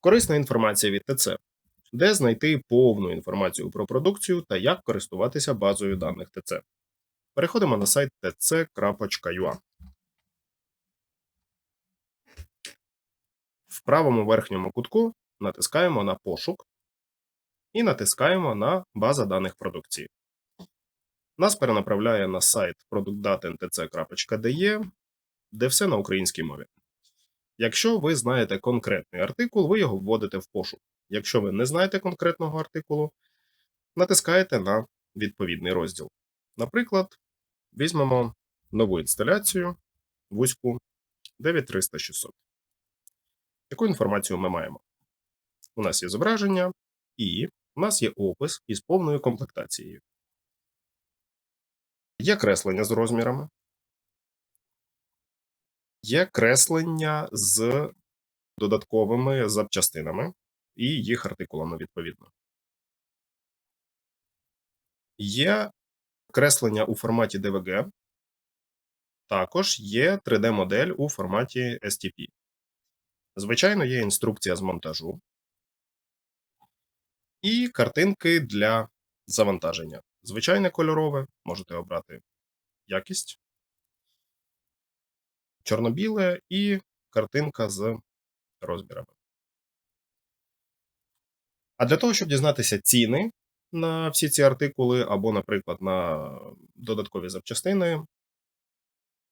Корисна інформація від ТЦ. Де знайти повну інформацію про продукцію та як користуватися базою даних ТЦ. Переходимо на сайт tc.ua. В правому верхньому кутку натискаємо на пошук і натискаємо на база даних продукції. Нас перенаправляє на сайт productdatntc.de, де все на українській мові. Якщо ви знаєте конкретний артикул, ви його вводите в пошук. Якщо ви не знаєте конкретного артикулу, натискаєте на відповідний розділ. Наприклад, візьмемо нову інсталяцію вузьку 93600. Яку інформацію ми маємо? У нас є зображення, і у нас є опис із повною комплектацією. Є креслення з розмірами. Є креслення з додатковими запчастинами і їх артикулами відповідно. Є креслення у форматі DVG. Також є 3D-модель у форматі STP. Звичайно, є інструкція з монтажу і картинки для завантаження. Звичайне кольорове, можете обрати якість, чорно-біле і картинка з розмірами. А для того, щоб дізнатися ціни на всі ці артикули, або, наприклад, на додаткові запчастини,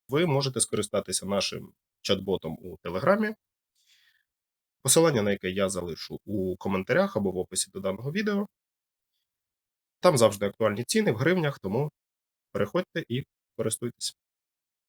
ви можете скористатися нашим чат-ботом у Телеграмі, посилання на яке я залишу у коментарях або в описі до даного відео. Там завжди актуальні ціни в гривнях, тому переходьте і користуйтесь.